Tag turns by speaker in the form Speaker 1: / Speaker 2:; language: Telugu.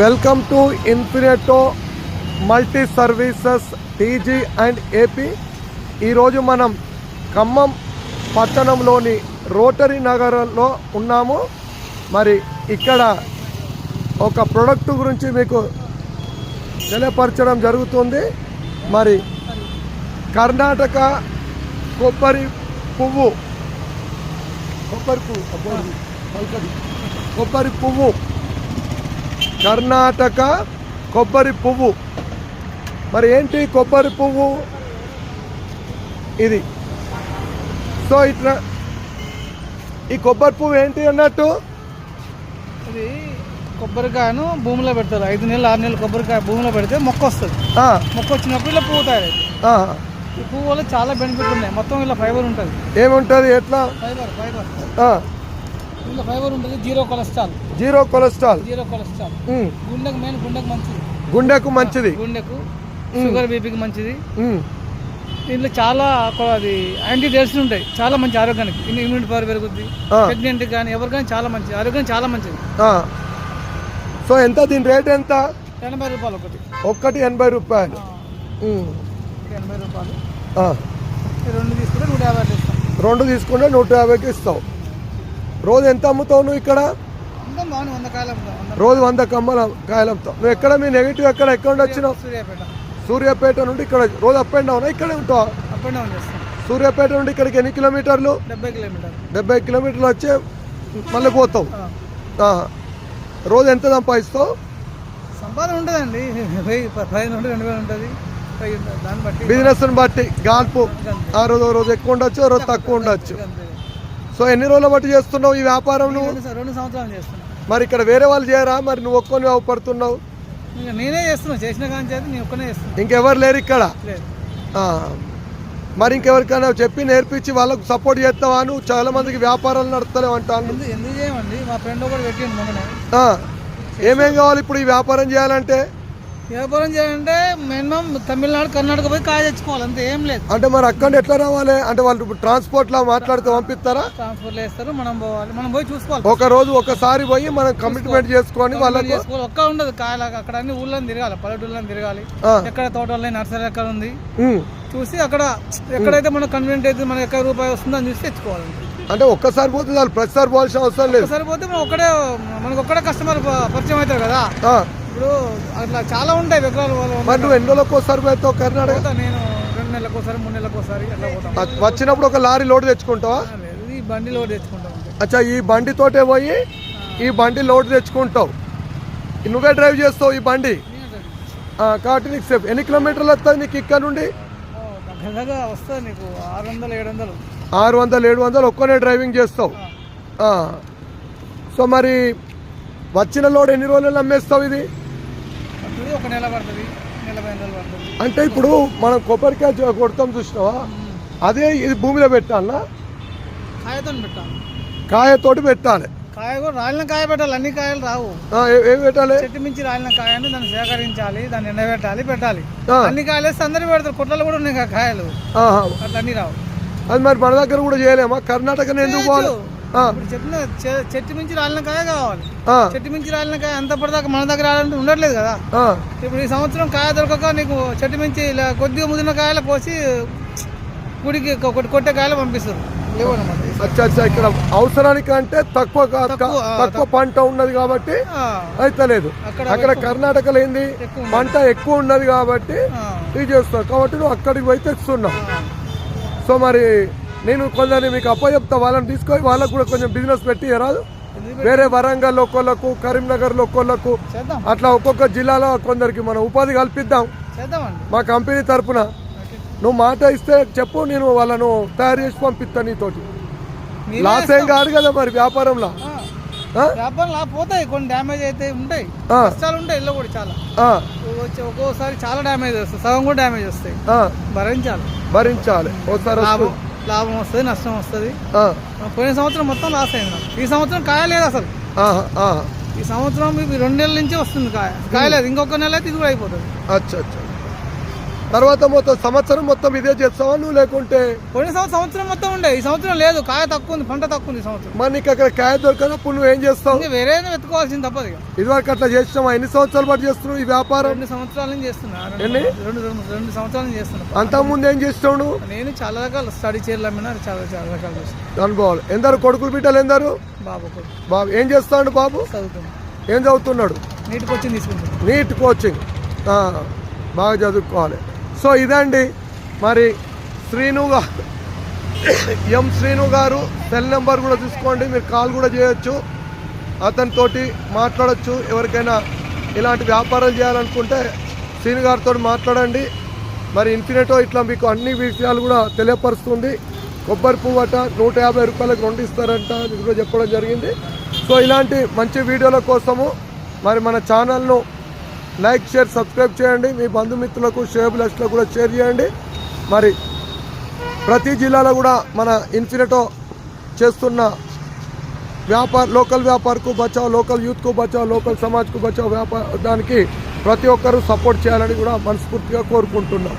Speaker 1: Welcome to Infinito multi services TG and AP ఈరోజు మనం ఖమ్మం పట్టణంలోని రోటరీ నగరంలో ఉన్నాము. మరి ఇక్కడ ఒక ప్రొడక్ట్ గురించి మీకు తెలియపరచడం జరుగుతుంది. మరి కర్ణాటక కొబ్బరి పువ్వు. కొబ్బరి పువ్వు కొబ్బరి పువ్వు. కర్ణాటక కొబ్బరి పువ్వు. మరి ఏంటి కొబ్బరి పువ్వు? ఇది. సో ఇట్లా ఈ కొబ్బరి పువ్వు ఏంటి అన్నట్టు?
Speaker 2: ఇది కొబ్బరికాయను భూమిలో పెడతారు. ఐదు నెలలు ఆరు నెలలు కొబ్బరికాయ భూమిలో పెడితే మొక్క వస్తుంది. మొక్క వచ్చినప్పుడు ఇలా పువ్వు తయారైంది
Speaker 1: ఆ,
Speaker 2: ఈ పువ్వు వల్ల చాలా బెనిఫిట్ ఉన్నాయి. మొత్తం ఇలా ఫైబర్ ఉంటుంది.
Speaker 1: ఏముంటుంది ఎట్లా?
Speaker 2: ఫైబర్ ఫైబర్ ఇలా ఫైబర్ ఉంటుంది zero cholesterol.
Speaker 1: Zero cholesterol.
Speaker 2: Zero cholesterol. గుండెకు మెయిన్ గుండెకు మంచిది.
Speaker 1: గుండెకు మంచిది.
Speaker 2: గుండెకు షుగర్ బీపీకి మంచిది. దీంట్లో చాలా అది యాంటీ డేట్స్ ఉంటాయి. చాలా మంచి ఆరోగ్యానికి. ఇమ్యూ- ఇమ్యూనిటీ పవర్ పెరుగుద్ది. ప్రెగ్నెంట్ కానీ ఎవరికైనా చాలా మంచిది. ఆరోగ్యం చాలా మంచిది.
Speaker 1: సో ఎంత? దీని రేట్ ఎంత?
Speaker 2: ఎనభై రూపాయలు ఒకటి.
Speaker 1: ఒక్కటి ఎనభై రూపాయలు.
Speaker 2: ఎనభై రూపాయలు. రెండు తీసుకుంటే నూట యాభై ఇస్తాం.
Speaker 1: రెండు తీసుకుంటే నూట యాభైకి ఇస్తావు రోజు ఎంత అమ్ముతావు నువ్వు ఇక్కడ? రోజు వంద కమ్మల కాయలు అమ్ముతావు నువ్వు ఎక్కడ మీ నెగిటివ్ ఎక్కడ ఎక్కడ వచ్చినావు?
Speaker 2: సూర్యాపేట.
Speaker 1: సూర్యాపేట నుండి ఇక్కడ రోజు అప్ అండ్ డౌన్ ఇక్కడే ఉంటావు? సూర్యాపేట నుండి ఇక్కడికి ఎన్ని కిలోమీటర్లు?
Speaker 2: డెబ్బై కిలోమీటర్
Speaker 1: డెబ్బై కిలోమీటర్లు వచ్చి మళ్ళీ పోతావు. రోజు ఎంత సంపాదిస్తావు?
Speaker 2: సంపాదన ప- పదిహేను రెండు వేలు ఉంటుంది. బట్టి
Speaker 1: బిజినెస్ని బట్టి గాల్పు ఆ రోజు రోజు ఎక్కువ ఉండొచ్చు రోజు తక్కువ ఉండొచ్చు. సో ఎన్ని రోజుల బట్టి చేస్తున్నావు ఈ వ్యాపారం నువ్వు
Speaker 2: రెండు సంవత్సరాలు చేస్తున్నాను
Speaker 1: మరి ఇక్కడ వేరే వాళ్ళు చేయరా? మరి నువ్వు ఒక్కొని పడుతున్నావు
Speaker 2: నేనే చేస్తున్నా. చేసిన కానీ చేతి నేను ఒక్కనే చేస్తున్నా.
Speaker 1: ఇంకెవరు లేరు ఇక్కడ. మరి ఇంకెవరికైనా చెప్పి నేర్పించి వాళ్ళకు సపోర్ట్ చేస్తావా నువ్వు? చాలా మందికి వ్యాపారాలు నడుస్తలేవు అంటాను
Speaker 2: ఎందుకు చేయమండి? మా ఫ్రెండ్ ఒకటి పెట్టిండు మొన్ననే.
Speaker 1: ఆ. ఏమేం కావాలి ఇప్పుడు ఈ వ్యాపారం చేయాలంటే?
Speaker 2: వ్యాపారం చేయాలంటే మినిమం తమిళనాడు కర్ణాటక పోయి కాయ తెచ్చుకోవాలి అంతే ఏం లేదు.
Speaker 1: అంటే మరి అక్కడ ఎట్లా రావాలి? అంటే వాళ్ళు ట్రాన్స్పోర్ట్ లా మాట్లాడితే పంపిస్తారా?
Speaker 2: ట్రాన్స్పోర్ట్ వేస్తారు మనం పోవాలి మనం పోయి చూసుకోవాలి.
Speaker 1: ఒక రోజు ఒకసారి పోయి మనం కమిట్మెంట్ చేసుకొని వాళ్ళకు
Speaker 2: ఒక్క ఉండదు కాయలు అక్కడ అన్ని ఊళ్ళని తిరగాలి పల్లెటూళ్ళని తిరగాలి. ఎక్కడ తోటలు నర్సరీ ఎక్కడ ఉంది. చూసి అక్కడ ఎక్కడైతే మనకు కన్వీనియంట్ అయితే మనకి ఎక్కడ రూపాయి వస్తుందో అని చూసి తెచ్చుకోవాలి.
Speaker 1: అంటే ఒక్కసారి పోతే చాలు ప్రతిసారి పోవాల్సిన అవసరం లేదు.
Speaker 2: ఒకసారి పోతే మనం ఒక్కడే మనకు ఒక్కడే కస్టమర్ పరిచయం అవుతారు కదా. ఇప్పుడు అట్లా చాలా ఉంటాయి విగ్రహాలు
Speaker 1: మరి నువ్వు ఎన్ని రోజులకు ఒకసారి పోతావు కర్ణాటక
Speaker 2: నేను రెండు నెలలకు ఒకసారి మూడు నెలలకు ఒకసారి అట్లా
Speaker 1: వచ్చినప్పుడు ఒక లారీ లోడ్ తెచ్చుకుంటావా?
Speaker 2: ఈ బండి లోడ్ తెచ్చుకుంటాం అంతే.
Speaker 1: అచ్చా ఈ బండితోటే పోయి ఈ బండి లోడ్ తెచ్చుకుంటావు. నువ్వే డ్రైవ్ చేస్తావు ఈ బండి? కాబట్టి నీకు సేఫ్. ఎన్ని కిలోమీటర్లు వస్తుంది నీకు ఇక్కడ నుండి?
Speaker 2: వస్తుంది నీకు ఆరు వందలు ఏడు వందలు.
Speaker 1: ఆరు వందలు ఏడు వందలు ఒక్కనే డ్రైవింగ్ చేస్తావు. సో మరి వచ్చిన లోడ్ ఎన్ని రోజులు అమ్మేస్తావు ఇది?
Speaker 2: ఒక నెల పడుతుంది
Speaker 1: అంటే ఇప్పుడు మనం కొబ్బరికాయ కొడతాం చూసినావా? అదే ఇది భూమిలో పెట్టాలనా
Speaker 2: కాయతో పెట్టాలి.
Speaker 1: కాయతోటి పెట్టాలి.
Speaker 2: కాయ కూడా రాలిన కాయ పెట్టాలి అన్ని కాయలు రావు.
Speaker 1: ఏ- పెట్టాలి?
Speaker 2: చెట్టు మించి రాలిన కాయని దాన్ని సేకరించాలి దాన్ని ఎండబెట్టాలి పెట్టాలి. అన్ని కాయలు వేస్తే అందరూ పెడతారు కుట్రలు కూడా ఉన్నాయి కాయలు. అట్లా అన్ని రావు.
Speaker 1: అది మరి మన దగ్గర కూడా చేయలేమా? కర్ణాటక ఎందుకు పోవాలి?
Speaker 2: ఇప్పుడు చెప్పిన చెట్టు మించి రాలిన కాయ కావాలి. చెట్టు మించి రాలిన కాయ అంత పడదాకా మన దగ్గర రాలంటే ఉండట్లేదు కదా. ఇప్పుడు ఈ సంవత్సరం కాయ దొరకక నీకు చెట్టు మించి ఇలా కొద్దిగా ముదిరిన కాయలు కోసి గుడికి కొ- కొట్టే కాయలు పంపిస్తారు.
Speaker 1: అచ్చా అచ్చా ఇక్కడ అవసరానికి అంటే తక్కువ కా-
Speaker 2: తక్కువ,
Speaker 1: తక్కువ పంట ఉన్నది కాబట్టి అయితే లేదు.
Speaker 2: అక్కడ
Speaker 1: కర్ణాటకలో ఏంది? పంట ఎక్కువ ఉన్నది కాబట్టి ఇది చేస్తావు కాబట్టి నువ్వు అక్కడికి పోయి తెస్తున్నావు
Speaker 2: ఆ.
Speaker 1: సో మరి నేను కొందరిని మీకు అప్పచెప్తా వాళ్ళని తీసుకొని వాళ్ళకు కూడా కొంచెం బిజినెస్ పెట్టి రాదు. వేరే వరంగల్ ఒక్కోళ్ళకు కరీంనగర్ ఒక్కోళ్ళకు
Speaker 2: చేద్దాం.
Speaker 1: అట్లా ఒక్కొక్క జిల్లాలో కొందరికి మనం ఉపాధి కల్పిద్దాం. మా కంపెనీ తరపున. నువ్వు మాట ఇస్తే చెప్పు నేను వాళ్ళను తయారు చేసి పంపిస్తా నీతోటి. లాస్ ఏం కాదు కదా మరి వ్యాపారంలో.
Speaker 2: పోతాయి కొన్ని డ్యామేజ్ అయితే ఉంటాయి. కష్టాలు ఉంటాయి ఇల్లు కూడా చాలా ఒక్కోసారి చాలా డ్యామేజ్ వస్తాయి సగం కూడా డ్యామేజ్ వస్తాయి. భరించాలి.
Speaker 1: భరించాలి. ఒకసారి
Speaker 2: లాభం వస్తుంది నష్టం వస్తుంది. పోయిన సంవత్సరం మొత్తం లాస్ అయింది. ఈ సంవత్సరం కాయ లేదు అసలు. ఈ సంవత్సరం మీకు రెండు నెలల నుంచి వస్తుంది కాయ. కాయ లేదు. ఇంకొక నెల అయితే ఇది కూడా అయిపోతుంది.
Speaker 1: అచ్చా అచ్చా. తర్వాత మొత్తం సంవత్సరం మొత్తం ఇదే చేస్తావా నువ్వు లేకుంటే
Speaker 2: పోయిన సంవత్సరం సంవత్సరం మొత్తం ఉండే. ఈ సంవత్సరం లేదు కాయ తక్కువ ఉంది పంట తక్కువ ఉంది ఈ సంవత్సరం.
Speaker 1: మరి నీకు అక్కడ కాయ దొరకనప్పుడు నువ్వు ఏం చేస్తావు?
Speaker 2: ఇంకా వేరే వెతుకోవాల్సింది తప్పదు ఇక.
Speaker 1: ఇదివరకు అట్లా చేసినావా? ఎన్ని సంవత్సరాలు పాటు చేస్తున్నావు ఈ వ్యాపారం?
Speaker 2: రెండు సంవత్సరాల నుంచి చేస్తున్నా. రెండు
Speaker 1: ఎన్ని?
Speaker 2: రెండు రెండు రెండు సంవత్సరాల నుంచి చేస్తున్నా.
Speaker 1: అంతకుముందు ఏం చేసినావు నువ్వు?
Speaker 2: నేను చాలా రకాల స్టడీ చైర్లు అమ్మినా చాలా చాలా రకాలు చేస్తాను
Speaker 1: అనుభవాలు. ఎందరు కొడుకులు బిడ్డలు ఎందరు?
Speaker 2: బాబు
Speaker 1: బాబు ఏం చేస్తాడు బాబు?
Speaker 2: చదువుతుంది
Speaker 1: ఏం చదువుతున్నాడు?
Speaker 2: నీటికి వచ్చి తీసుకుంటాను
Speaker 1: నీట్ కోచింగ్ ఆ, బాగా చదువుకోవాలి. సో ఇదండి మరి శ్రీను ఎం శ్రీను గారు సెల్ నెంబర్ కూడా తీసుకోండి మీరు కాల్ కూడా చేయొచ్చు. అతనితోటి మాట్లాడచ్చు. ఎవరికైనా ఇలాంటి వ్యాపారాలు చేయాలనుకుంటే శ్రీను గారితో మాట్లాడండి. మరి ఇన్ఫినిటో ఇట్లా మీకు అన్ని విషయాలు కూడా తెలియపరుస్తుంది. కొబ్బరి పువ్వు అట నూట యాభై రూపాయలకు రెండు ఇస్తారంట చెప్పడం జరిగింది. సో ఇలాంటి మంచి వీడియోల కోసము మరి మన ఛానల్ను లైక్ షేర్ సబ్స్క్రైబ్ చేయండి. మీ బంధుమిత్రులకు షేబులస్లకు కూడా షేర్ చేయండి. మరి ప్రతి జిల్లాలో కూడా మన ఇన్ఫినిటో చేస్తున్న వ్యాపార లోకల్ వ్యాపారకు బచావ్ లోకల్ యూత్కు బచావ్ లోకల్ సమాజ్కు బచావ్ వ్యాపార దానికి ప్రతి ఒక్కరూ సపోర్ట్ చేయాలని కూడా మనస్ఫూర్తిగా కోరుకుంటున్నాం.